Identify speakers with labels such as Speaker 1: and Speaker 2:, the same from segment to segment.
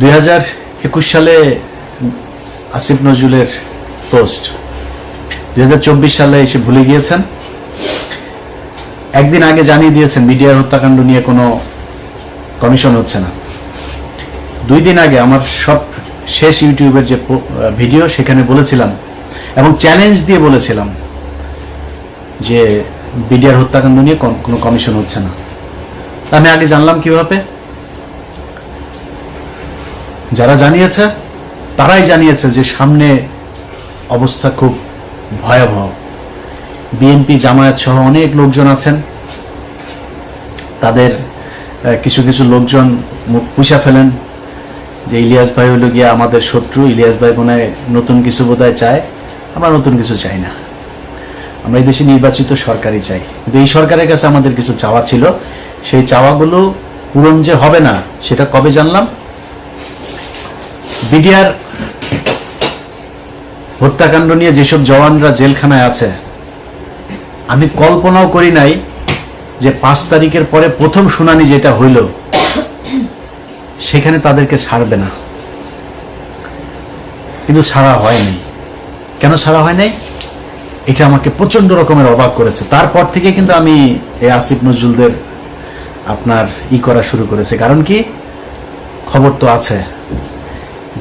Speaker 1: দুই হাজার একুশ সালে আসিফ নজরুলের পোস্ট। দুই হাজার চব্বিশ সালে এসে ভুলে গিয়েছেন। একদিন আগে জানিয়ে দিয়েছেন, মিডিয়ার হত্যাকাণ্ড নিয়ে কোনো কমিশন হচ্ছে না। দুই দিন আগে আমার সব শেষ ইউটিউবের যে ভিডিও, সেখানে বলেছিলাম এবং চ্যালেঞ্জ দিয়ে বলেছিলাম যে বিডিআর হত্যাকাণ্ড নিয়ে কোনো কমিশন হচ্ছে না। আমি আগে জানলাম কীভাবে? যারা জানিয়েছে, তারাই জানিয়েছে যে সামনে অবস্থা খুব ভয়াবহ। বিএনপি জামায়াত সহ অনেক লোকজন আছেন। তাদের কিছু কিছু লোকজন মুখ পুষা ফেলেন যে ইলিয়াস ভাই হলো গিয়া আমাদের শত্রু, ইলিয়াস ভাই মনে নতুন কিছু বোধহয় চায়। আমরা নতুন কিছু চাই না। আমরা এই দেশে নির্বাচিত সরকারই চাই। কিন্তু এই সরকারের কাছে আমাদের কিছু চাওয়া ছিল। সেই চাওয়াগুলো পূরণ যে হবে না, সেটা কবে জানলাম? বিডিআর হত্যাকাণ্ড নিয়ে যেসব জওয়ানরা জেলখানায় আছে, আমি কল্পনাও করি নাই যে পাঁচ তারিখের পরে প্রথম শুনানি যেটা হইল, সেখানে তাদেরকে ছাড়বে না। কিন্তু ছাড়া হয়নি কেন ছাড়া হয় নাই? এটা আমাকে প্রচণ্ড রকমের অবাক করেছে। তারপর থেকে কিন্তু আমি এই আসিফ নজরুলদের আপনার ই করা শুরু করেছে। কারণ কি? খবর তো আছে।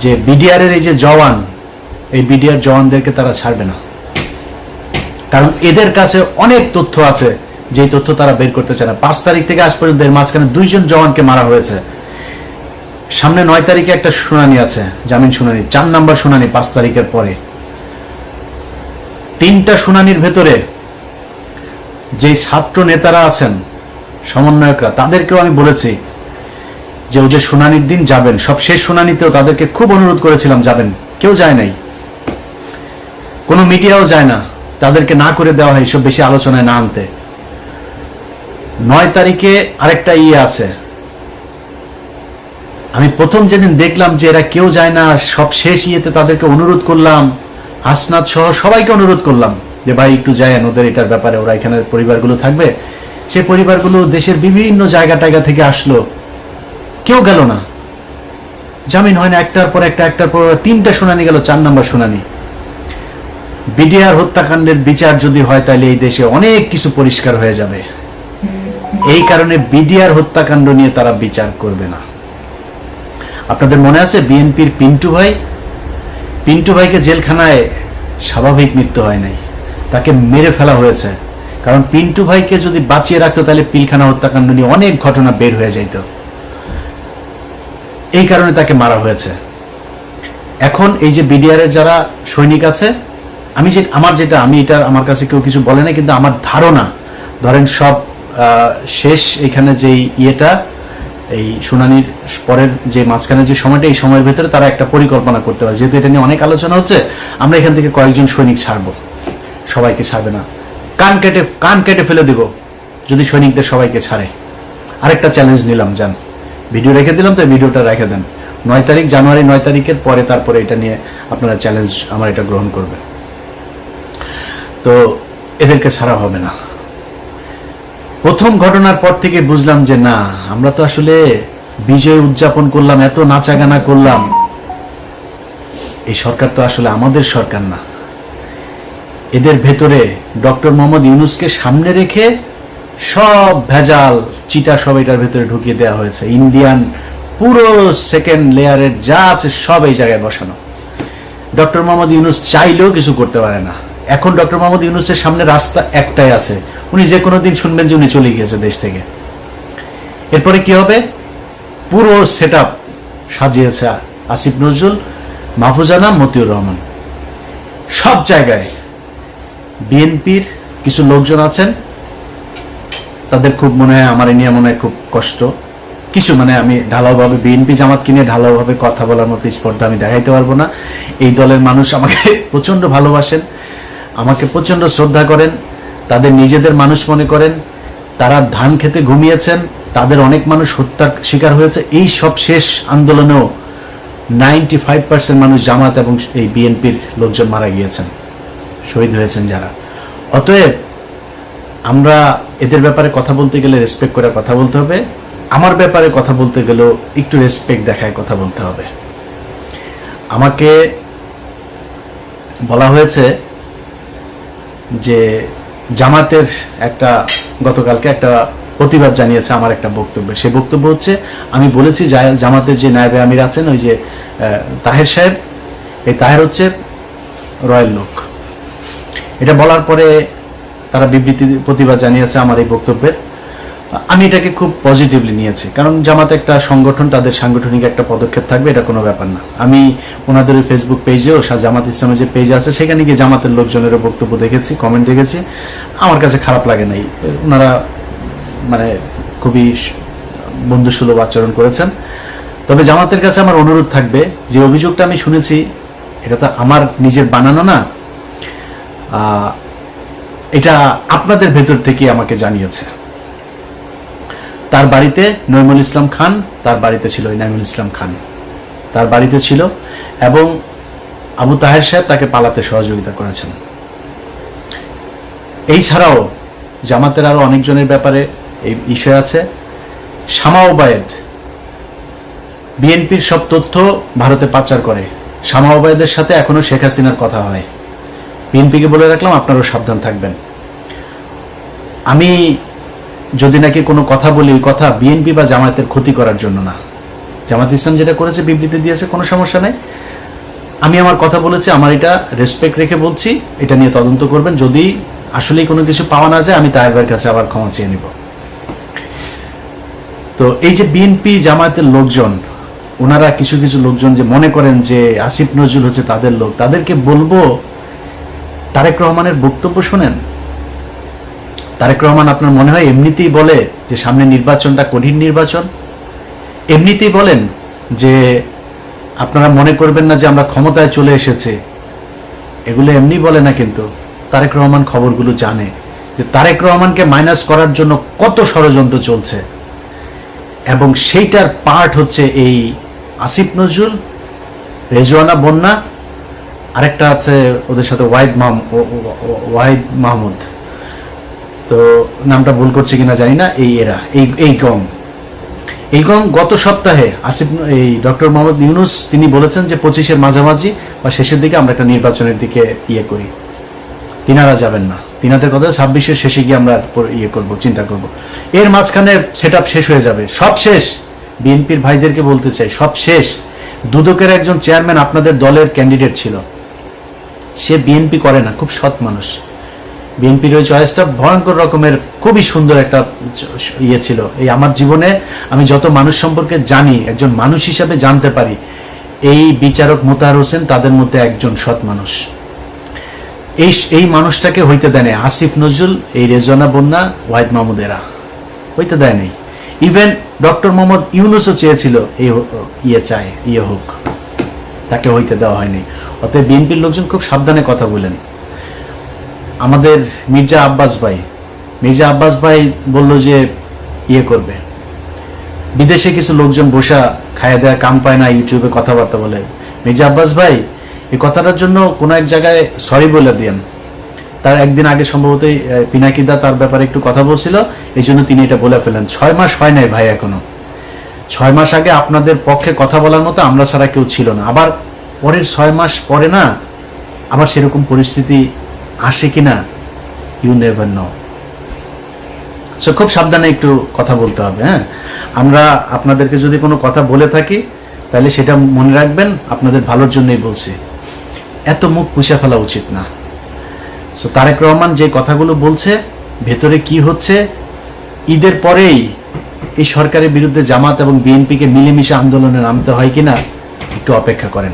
Speaker 1: যে বিডিআর এর এই যে জওয়ান, এই বিডিআর জওয়ানদেরকে তারা ছাড়বে না। কারণ এদের কাছে অনেক তথ্য আছে, যেই তথ্য তারা বের করতে চায় না। পাঁচ তারিখ থেকে আজ পর্যন্ত এর মাঝখানে দুইজন জওয়ানকে মারা হয়েছে। সামনে নয় তারিখে একটা শুনানি আছে, জামিন শুনানি, চার নাম্বার শুনানি পাঁচ তারিখের পরে। তিনটা শুনানির ভেতরে যে ছাত্র নেতারা আছেন, সমন্বয়করা, তাদেরকেও আমি বলেছি যে ওদের শুনানির দিন যাবেন, সব শেষ শুনানিতেও তাদেরকে খুব অনুরোধ করেছিলাম, যাবেন। কেউ যায় নাই। কোনো মিডিয়াও যায় না। তাদেরকে না করে দেওয়া হয়, এসব বেশি আলোচনায় না আনতে। নয় তারিখে আরেকটা ইয়ে আছে। আমি প্রথম যেদিন দেখলাম যে এরা কেউ যায় না, সব শেষ ইয়েতে তাদেরকে অনুরোধ করলাম। হাসনাথ সহ সবাইকে অনুরোধ করলাম যে, ভাই, একটু যায়েন, ওদের এটার ব্যাপারে, ওরা এখানে পরিবারগুলো থাকবে। সেই পরিবারগুলো দেশের বিভিন্ন জায়গা টায়গা থেকে আসলো। কেউ গেল না। জামিন হয় না, একটার পর একটা, একটার পর তিনটা শুনানি গেল, চার নাম্বার শুনানি। বিডিআর হত্যাকাণ্ডের বিচার যদি হয়, তাহলে এই দেশে অনেক কিছু পরিষ্কার হয়ে যাবে। এই কারণে বিডিআর হত্যাকাণ্ড নিয়ে তারা বিচার করবে না। আপনাদের মনে আছে, বিএনপির পিন্টু ভাই? পিন্টু ভাইকে জেলখানায় স্বাভাবিক মৃত্যু হয় নাই। তাকে মেরে ফেলা হয়েছে। কারণ পিন্টু ভাইকে যদি বাঁচিয়ে রাখতো, তাহলে পিলখানা হত্যাকাণ্ড নিয়ে অনেক ঘটনা বের হয়ে যাইত। এই কারণে তাকে মারা হয়েছে। এখন এই যে বিডিআর এর যারা সৈনিক আছে, আমি যে আমার যেটা আমি এটা আমার কাছে কেউ কিছু বলে না কিন্তু আমার ধারণা, ধরেন সব শেষ এখানে যে ইয়েটা, এই শুনানির পরের যে মাঝখানে যে সময়টা, এই সময়ের ভেতরে তারা একটা পরিকল্পনা করতে পারে। যেহেতু এটা নিয়ে অনেক আলোচনা হচ্ছে, আমরা এখান থেকে কয়েকজন সৈনিক ছাড়বো। সবাইকে ছাড়বে না। কান কেটে কান কেটে ফেলে দিব, যদি সৈনিকদের সবাইকে ছাড়ে। আরেকটা চ্যালেঞ্জ নিলাম, যান। ভিডিও রেখে দিলাম তো ভিডিওটা রেখে দেন। নয় তারিখ, জানুয়ারি নয় তারিখের পরে তারপরে এটা নিয়ে আপনারা চ্যালেঞ্জ আমার এটা গ্রহণ করবেন। তো এদেরকে ছাড়া হবে না। প্রথম ঘটনার পর থেকে বুঝলাম যে না, আমরা তো আসলে বিজয় উদযাপন করলাম, এত নাচাগানা করলাম। এই সরকার তো আসলে আমাদের সরকার না। এদের ভেতরে ডক্টর মোহাম্মদ ইউনুসকে সামনে রেখে সব ভেজাল চিটা সব এটার ভেতরে ঢুকিয়ে দেওয়া হয়েছে। ইন্ডিয়ান পুরো সেকেন্ড লেয়ারের যা আছে সব এই জায়গায় বসানো। ডক্টর মোহাম্মদ ইউনুস চাইলেও কিছু করতে পারে না। এখন ডক্টর মোহাম্মদ ইউনুসের সামনে রাস্তা একটাই আছে। উনি যে কোনো দিন শুনবেন যে উনি চলে গিয়েছে দেশ থেকে। এরপরে কি হবে? পুরো সেট সাজিয়েছে আসিফ নজরুল মাহফুজানা মতিউর রহমান। সব জায়গায় বিএনপির কিছু লোকজন আছেন। তাদের খুব মনে হয় আমার নিয়ে মনে হয় খুব কষ্ট। কিছু মানে আমি ঢালাওভাবে বিএনপি জামাতকে নিয়ে ঢালাওভাবে কথা বলার মতো স্পর্ধা আমি দেখাইতে পারব না। এই দলের মানুষ আমাকে প্রচণ্ড ভালোবাসেন, আমাকে প্রচণ্ড শ্রদ্ধা করেন, তাদের নিজেদের মানুষ মনে করেন, তারা ধান খেতে ঘুমিয়েছেন, তাদের অনেক মানুষ হত্যার শিকার হয়েছে। এই সব শেষ আন্দোলনেও নাইনটি ফাইভ পার্সেন্ট মানুষ জামাত এবং এই বিএনপির লোকজন মারা গিয়েছেন, শহীদ হয়েছেন যারা। অতএব আমরা এদের ব্যাপারে কথা বলতে গেলে রেসপেক্ট করে কথা বলতে হবে। আমার ব্যাপারে কথা বলতে গেলেও একটু রেসপেক্ট দেখায় কথা বলতে হবে। আমাকে বলা হয়েছে যে জামাতের একটা, গতকালকে একটা প্রতিবাদ জানিয়েছে আমার একটা বক্তব্য। সে বক্তব্য হচ্ছে, আমি বলেছি জামাতের যে নায়বে আমির আছেন, ওই যে তাহের সাহেব, এই তাহের হচ্ছে রয়্যাল লোক। এটা বলার পরে তারা বিবৃতি, প্রতিবাদ জানিয়েছে আমার এই বক্তব্যের। আমি এটাকে খুব পজিটিভলি নিয়েছি। কারণ জামাত একটা সংগঠন, তাদের সাংগঠনিক একটা পদক্ষেপ থাকবে, এটা কোনো ব্যাপার না। আমি ওনাদের ওই ফেসবুক পেজেও জামাত ইসলামের যে পেজ আছে, সেখানে গিয়ে জামাতের লোকজনেরও বক্তব্য দেখেছি কমেন্ট দেখেছি। আমার কাছে খারাপ লাগে নাই। ওনারা মানে খুবই বন্ধুসুলভ আচরণ করেছেন। তবে জামাতের কাছে আমার অনুরোধ থাকবে, যে অভিযোগটা আমি শুনেছি, এটা তো আমার নিজের বানানো না। এটা আপনাদের ভেতর থেকে আমাকে জানিয়েছে। তার বাড়িতে নইমুল ইসলাম খান, তার বাড়িতে ছিল ওই নাইমুল ইসলাম খান। তার বাড়িতে ছিল এবং আবু তাহের সাহেব তাকে পালাতে সহযোগিতা করেছেন। এই ছাড়াও জামাতের আরও অনেকজনের ব্যাপারে এই বিষয় আছে। শামা ওবায়েদ, বিএনপির সব তথ্য ভারতে পাচার করে। শামা ওবায়েদের সাথে এখনও শেখ হাসিনার কথা হয়। বিএনপিকে বলে রাখলাম, আপনারও সাবধান থাকবেন। আমি যদি নাকি কোনো কথা বলি, ওই কথা বিএনপি বা জামায়াতের ক্ষতি করার জন্য না। জামাত ইসলাম যেটা করেছে, বিবৃতি দিয়েছে, কোনো সমস্যা নেই। আমি আমার কথা বলেছি, আমার এটা রেসপেক্ট রেখে বলছি, এটা নিয়ে তদন্ত করবেন। যদি আসলেই কোনো কিছু পাওয়া না যায়, আমি ভাইয়ের কাছে আবার ক্ষমা চেয়ে নিব। তো এই যে বিএনপি জামায়াতের লোকজন, ওনারা কিছু কিছু লোকজন যে মনে করেন যে আসিফ নজরুল হচ্ছে তাদের লোক, তাদেরকে বলব তারেক রহমানের বক্তব্য শোনেন? তারেক রহমান আপনার মনে হয় এমনিতেই বলে যে সামনে নির্বাচনটা কঠিন নির্বাচন? এমনিতেই বলেন যে আপনারা মনে করবেন না যে আমরা ক্ষমতায় চলে এসেছে। এগুলো এমনি বলে না কিন্তু। তারেক রহমান খবরগুলো জানে যে তারেক রহমানকে মাইনাস করার জন্য কত ষড়যন্ত্র চলছে। এবং সেইটার পার্ট হচ্ছে এই আসিফ নজরুল, রেজওয়ানা বন্যা আরেকটা আছে ওদের সাথে ওয়াহিদ মাহমুদ ওয়াহিদ মাহমুদ। তো নামটা ভুল করছে কিনা জানি না, এই এরা, এই এই গং। এই গং গত সপ্তাহে আসিফ এই ডক্টর মোহাম্মদ ইউনুস, তিনি বলেছেন যে পঁচিশের মাঝামাঝি বা শেষের দিকে আমরা একটা নির্বাচনের দিকে ইয়ে করি। তিনারা যাবেন না। তিনাদের কথা ছাব্বিশের শেষে গিয়ে আমরা ইয়ে করব, চিন্তা করব। এর মাঝখানে সেট শেষ হয়ে যাবে। সব শেষ। বিএনপির ভাইদেরকে বলতে চাই, সব শেষ। দুদকের একজন চেয়ারম্যান আপনাদের দলের ক্যান্ডিডেট ছিল। সে বিএনপি করে না, খুব সৎ মানুষ। বিএনপির ওই চয়েসটা ভয়ঙ্কর রকমের, খুবই সুন্দর একটা ইয়ে ছিল। এই আমার জীবনে আমি যত মানুষ সম্পর্কে জানি, একজন মানুষ হিসাবে জানতে পারি, এই বিচারক মোতাহার হোসেন তাদের মধ্যে একজন সৎ মানুষ। এই এই মানুষটাকে হইতে দেয় নাই আসিফ নজরুল, এই রেজনা বন্যা, ওয়াহিদ মাহমুদ এরা হইতে দেয় নাই। ইভেন ডক্টর মোহাম্মদ ইউনুসও চেয়েছিল এই ইয়ে চায় ইয়ে হোক। তাকে হইতে দেওয়া হয়নি। অতএব বিএনপির লোকজন খুব সাবধানে কথা বলেন। আমাদের মির্জা আব্বাস ভাই, মির্জা আব্বাস ভাই বলল যে ইয়ে করবে। বিদেশে কিছু লোকজন বসা খায়া দেয়া কাম পায় না, ইউটিউবে কথাবার্তা বলে। মির্জা আব্বাস ভাই, এই কথাটার জন্য কোনো এক জায়গায় সরি বলে দিয়েন তার একদিন আগে সম্ভবত পিনাকিদা তার ব্যাপারে একটু কথা বলছিল, এই জন্য তিনি এটা বলে ফেলেন। ছয় মাস হয় নাই ভাই এখনও। ছয় মাস আগে আপনাদের পক্ষে কথা বলার মতো আমরা ছাড়া কেউ ছিল না। আবার পরের ছয় মাস পরে না, আবার সেরকম পরিস্থিতি আসে কিনা ইউ নেভার নো সো খুব সাবধানে একটু কথা বলতে হবে হ্যাঁ? আমরা আপনাদেরকে যদি কোনো কথা বলে থাকি, তাহলে সেটা মনে রাখবেন, আপনাদের ভালোর জন্যই বলছি। এত মুখ পুষে ফেলা উচিত না। সো তারেক রহমান যে কথাগুলো বলছে, ভেতরে কি হচ্ছে, ঈদের পরেই এই সরকারের বিরুদ্ধে জামাত এবং বিএনপিকে মিলেমিশে আন্দোলনে নামতে হয় কিনা একটু অপেক্ষা করেন।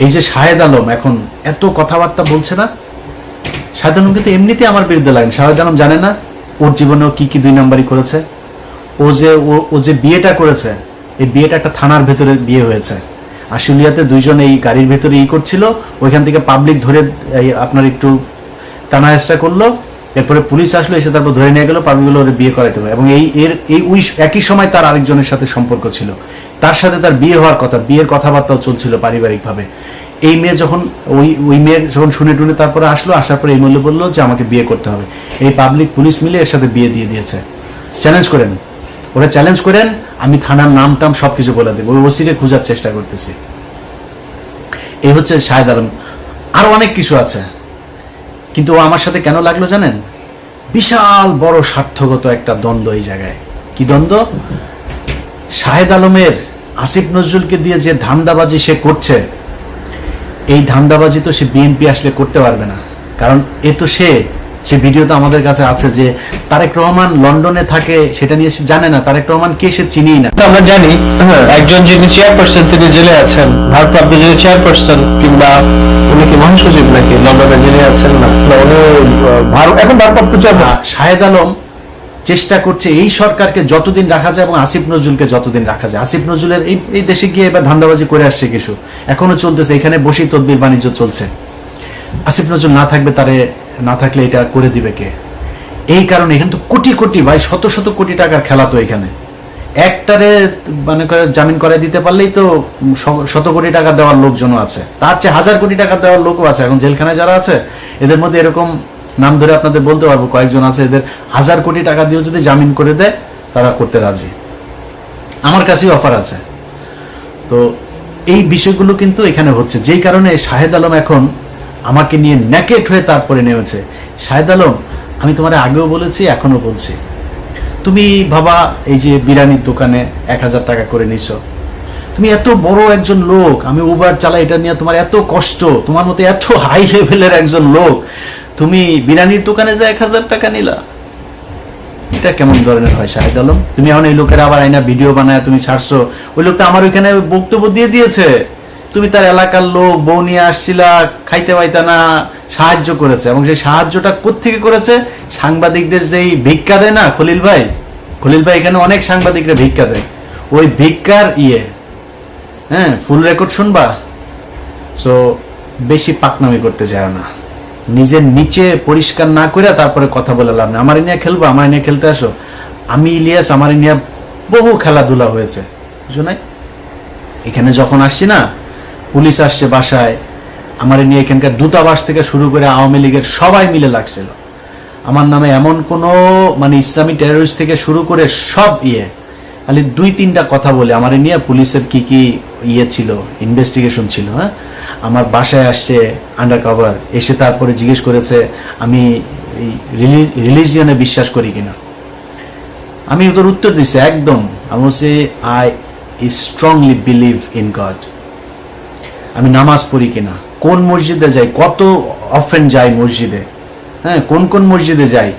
Speaker 1: এই যে শাহেদ আলম এখন এত কথাবার্তা বলছে না? শাহেদ আলম কিন্তু এমনিতে আমার বিরুদ্ধে লাগেন শাহেদ আলম জানে না ওর জীবনেও কি কি দুই নাম্বারই করেছে। ও যে, ও- যে বিয়েটা করেছে, এই বিয়েটা একটা থানার ভেতরে বিয়ে হয়েছে। আশুলিয়াতে দুইজন এই গাড়ির ভেতরে ই করছিল, ওইখান থেকে পাবলিক ধরে আপনার একটু টানা হেসটা করল, এরপরে পুলিশ আসলো, এসে তারপর ধরে নিয়ে গেলো পাবলিক ওর বিয়ে করাইতে হবে। এবং এই, এর, এই উই একই সময় তার আরেকজনের সাথে সম্পর্ক ছিল। তার সাথে তার বিয়ে হওয়ার কথা, বিয়ের কথাবার্তাও চলছিল পারিবারিকভাবে। এই মেয়ে যখন, ওই ওই মেয়ের যখন শুনে টুনে তারপরে আসলো, আসার পরে এই মূল্য বলল যে আমাকে বিয়ে করতে হবে। এই পাবলিক পুলিশ মিলে এর সাথে বিয়ে দিয়ে দিয়েছে। চ্যালেঞ্জ করেন। ওরা চ্যালেঞ্জ করেন, আমি থানার নাম টাম সব কিছু বলে দেবো। ওই ওসিকে খোঁজার চেষ্টা করতেছি। এই হচ্ছে শাহেদ আলম। আরও অনেক কিছু আছে। কিন্তু ও আমার সাথে কেন লাগল জানেন? বিশাল বড় স্বার্থগত একটা দ্বন্দ্ব এই জায়গায়। কি দ্বন্দ্ব? শাহেদ আলমের আসিফ নজরুলকে দিয়ে যে ধান্দাবাজি সে করছে এই ধান্দাবাজি তো সে বিএনপি আসলে করতে পারবে না। কারণ এ তো সে সে ভিডিও তো আমাদের কাছে আছে যে তারেক রহমান লন্ডনে থাকে সেটা নিয়ে সে জানে না। তারেক রহমান কে সে চিনিই না।
Speaker 2: আমরা জানি হ্যাঁ, একজন যিনি চেয়ারপারসন তিনি জেলে আছেন। ভারপ্রাপ্ত যিনি চেয়ারপারসন কিংবা উনি কি মহাসচিব নাকি? লন্ডনে জেলে আছেন না? উনি এখন ভারপ্রাপ্ত চেয়ারপারসন
Speaker 1: আহ, শাহেদ আলম চেষ্টা করছে এই সরকারকে যতদিন রাখা যায় এবং আসিফ নজরুলকে যতদিন রাখা যায়। আসিফ নজরুলের এই এই দেশে গিয়ে এবার ধান্দাবাজি করে আসছে কিছু। এখনও চলতেছে, এখানে বসেই তদবির বাণিজ্য চলছে। আসিফ নজরুল না থাকবে তারে না থাকলে এটা করে দিবে কে? এই কারণে এখানে তো কোটি কোটি, ভাই, শত শত কোটি টাকার খেলা তো এখানে। একটারে মানে জামিন করাই দিতে পারলেই তো শত কোটি টাকা দেওয়ার লোকজনও আছে। তার চেয়ে হাজার কোটি টাকা দেওয়ার লোকও আছে। এখন জেলখানায় যারা আছে, এদের মধ্যে এরকম নাম ধরে আপনাদের বলতে পারব, কয়েকজন আছে এদের হাজার কোটি টাকা দিয়েও যদি জামিন করে দেয়, তারা করতে রাজি। আমার কাছেই অফার আছে। তো এই বিষয়গুলো কিন্তু এখানে হচ্ছে। যেই কারণে শাহেদ আলম এখন আমাকে নিয়ে ন্যাকেট হয়ে তারপরে নেমেছে। শাহেদ আলম, আমি তোমার আগেও বলেছি এখনও বলছি। তুমি ভাবা, এই যে বিরিয়ানির দোকানে এক হাজার টাকা করে নিছ। তুমি এত বড় একজন লোক, আমি উবার চালাই, এটা নিয়ে তোমার এত কষ্ট, তোমার মতো এত হাই লেভেলের একজন লোক। তুমি বিরিয়ানির দোকানে যা এক হাজার টাকা নিলা। এটা কেমন ধরনের হয়, শাহেদ আলম? তুমি এখন এই লোকের আবার আইনা ভিডিও বানায় তুমি ছাড়ছো। ওই লোকটা আমার ওইখানে বক্তব্য দিয়ে দিয়েছে। তুমি তার এলাকার লোক, বউ নিয়ে আসছিলা, খাইতে পাইতা না, সাহায্য করেছে। এবং সেই সাহায্যটা কোত্থেকে করেছে? সাংবাদিকদের যেই ভিক্ষা দেয় না, খলিল ভাই? খলিল ভাই এখানে অনেক সাংবাদিকরা ভিক্ষা দেয়। ওই ভিক্ষার ইয়ে হ্যাঁ ফুল রেকর্ড শুনবা? সো বেশি পাকনামি করতে চায় না। নিজের নিচে পরিষ্কার না করে তারপরে কথা বলে লাভ না আমার নিয়ে খেলব, আমার নিয়ে খেলতে আসো। আমি ইলিয়াস, আমার নিয়ে বহু খেলাধুলা হয়েছে। বুঝো নাই? এখানে যখন আসছি না, পুলিশ আসছে বাসায়, আমার নিয়ে এখানকার দূতাবাস থেকে শুরু করে আওয়ামী লীগের সবাই মিলে লাগছিল। আমার নামে এমন কোনো মানে ইসলামী টেরোরিস্ট থেকে শুরু করে সব ইয়ে খালি দুই তিনটা কথা বলে আমার নিয়ে পুলিশের কি কি ইয়ে ছিল ইনভেস্টিগেশন ছিল হ্যাঁ? আমার বাসায় আসছে আন্ডার কভার এসে তারপরে জিজ্ঞেস করেছে, আমি রিলিজিয়নে বিশ্বাস করি কিনা? আমি ওদের উত্তর দিচ্ছি একদম। আমি বলছি I strongly believe in God আমি নামাজ পড়ি কিনা? কোন মসজিদে যাই? কত অফেন যাই মসজিদে? হ্যাঁ কোন কোন মসজিদে যাই?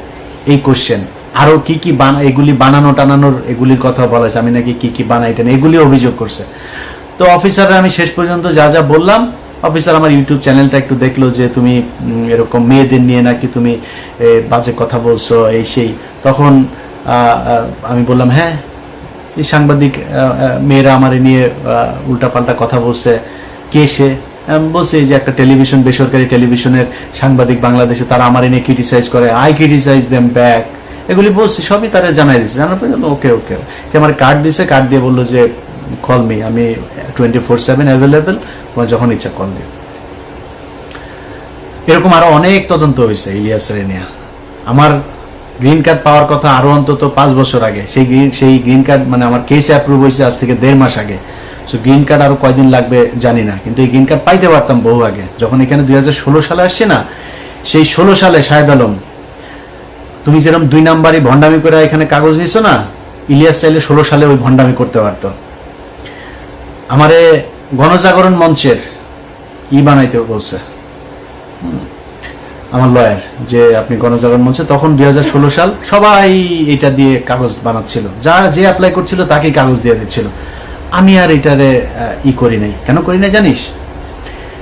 Speaker 1: এই কোশ্চেন আরও কি কি বানা, এগুলি বানানো টানানোর এগুলির কথা বলা আমি নাকি কি কি বানাই এটা এগুলি অভিযোগ করছে। তো অফিসাররা, আমি শেষ পর্যন্ত যা যা বললাম, অফিসার আমার ইউটিউব চ্যানেলটা একটু দেখল যে তুমি এরকম মেয়েদের নিয়ে নাকি তুমি বাজে কথা বলছো, এই সেই। তখন আমি বললাম হ্যাঁ এই সাংবাদিক মেয়েরা আমার নিয়ে উল্টাপাল্টা কথা বলছে। কে সে? বলছি যে একটা টেলিভিশন, বেসরকারি টেলিভিশনের সাংবাদিক বাংলাদেশে, তারা আমার নিয়ে ক্রিটিসাইজ করে। আই ক্রিটিসাইজ দেম ব্যাক এগুলি বলছি, সবই তারা জানাই দিচ্ছে জানার পরে ওকে ওকে। সে আমার কার্ড দিছে কার্ড দিয়ে বলল যে কল মি আমি টোয়েন্টি ফোর সেভেন অ্যাভেলেবেল তোমার যখন ইচ্ছা কল দিও। এরকম আরও অনেক তদন্ত হয়েছে ইলিয়াসের নিয়ে। আমার গ্রিন কার্ড পাওয়ার কথা আরও অন্তত পাঁচ বছর আগে। সেই গ্রিন সেই গ্রিন কার্ড মানে আমার কেস অ্যাপ্রুভ হয়েছে আজ থেকে দেড় মাস আগে। সো গ্রিন কার্ড আরও কয়দিন লাগবে জানি না। কিন্তু এই গ্রিন কার্ড পাইতে পারতাম বহু আগে। যখন এখানে দুই হাজার ষোলো সালে আসছে না, সেই ষোলো সালে শাহেদ আলম, তুমি যেরকম দুই নাম্বারই ভণ্ডামি করে এখানে কাগজ নিছো না, ইলিয়াস চাইলে ষোলো সালে ওই ভণ্ডামি করতে পারতো। আমারে গণজাগরণ মঞ্চের ই বানাইতে বলছে। আমার লয়ার, যে আপনি গণজাগরণ মঞ্চে, তখন দু হাজার ষোলো সাল সবাই এটা দিয়ে কাগজ বানাচ্ছিল। যা যে অ্যাপ্লাই করছিল, তাকেই কাগজ দিয়ে দিচ্ছিল। আমি আর এটারে ই করি নাই। কেন করি নাই জানিস?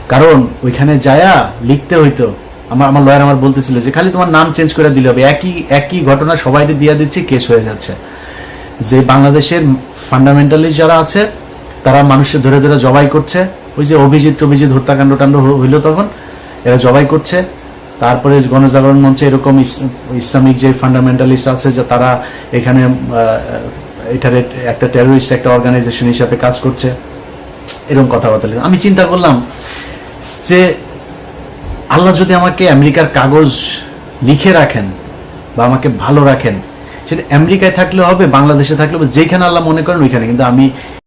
Speaker 1: কারণ ওইখানে যায়া লিখতে হইতো। আমার আমার লয়ার আমার বলতেছিল যে, খালি তোমার নাম চেঞ্জ করে দিলে হবে। একই একই ঘটনা সবাই দিয়ে দিচ্ছি কেস হয়ে যাচ্ছে। যে বাংলাদেশের ফান্ডামেন্টালিস্ট যারা আছে তারা মানুষের ধরে ধরে জবাই করছে। ওই যে অভিজিৎ অভিজিৎ হত্যাকাণ্ড টাণ্ড হইল তখন, এরা জবাই করছে। তারপরে গণজাগরণ মঞ্চে এরকম ইসলামিক যে ফান্ডামেন্টালিস্ট আছে, যে তারা এখানে এটারে একটা টেরোরিস্ট একটা অর্গানাইজেশন হিসাবে কাজ করছে। এরকম কথাবার্তা। আমি চিন্তা করলাম যে আল্লাহ যদি আমাকে আমেরিকার কাগজ লিখে রাখেন বা আমাকে ভালো রাখেন, সেটা আমেরিকায় থাকলে হবে, বাংলাদেশে থাকলে হবে, যেখানে আল্লাহ মনে করেন ওইখানে। কিন্তু আমি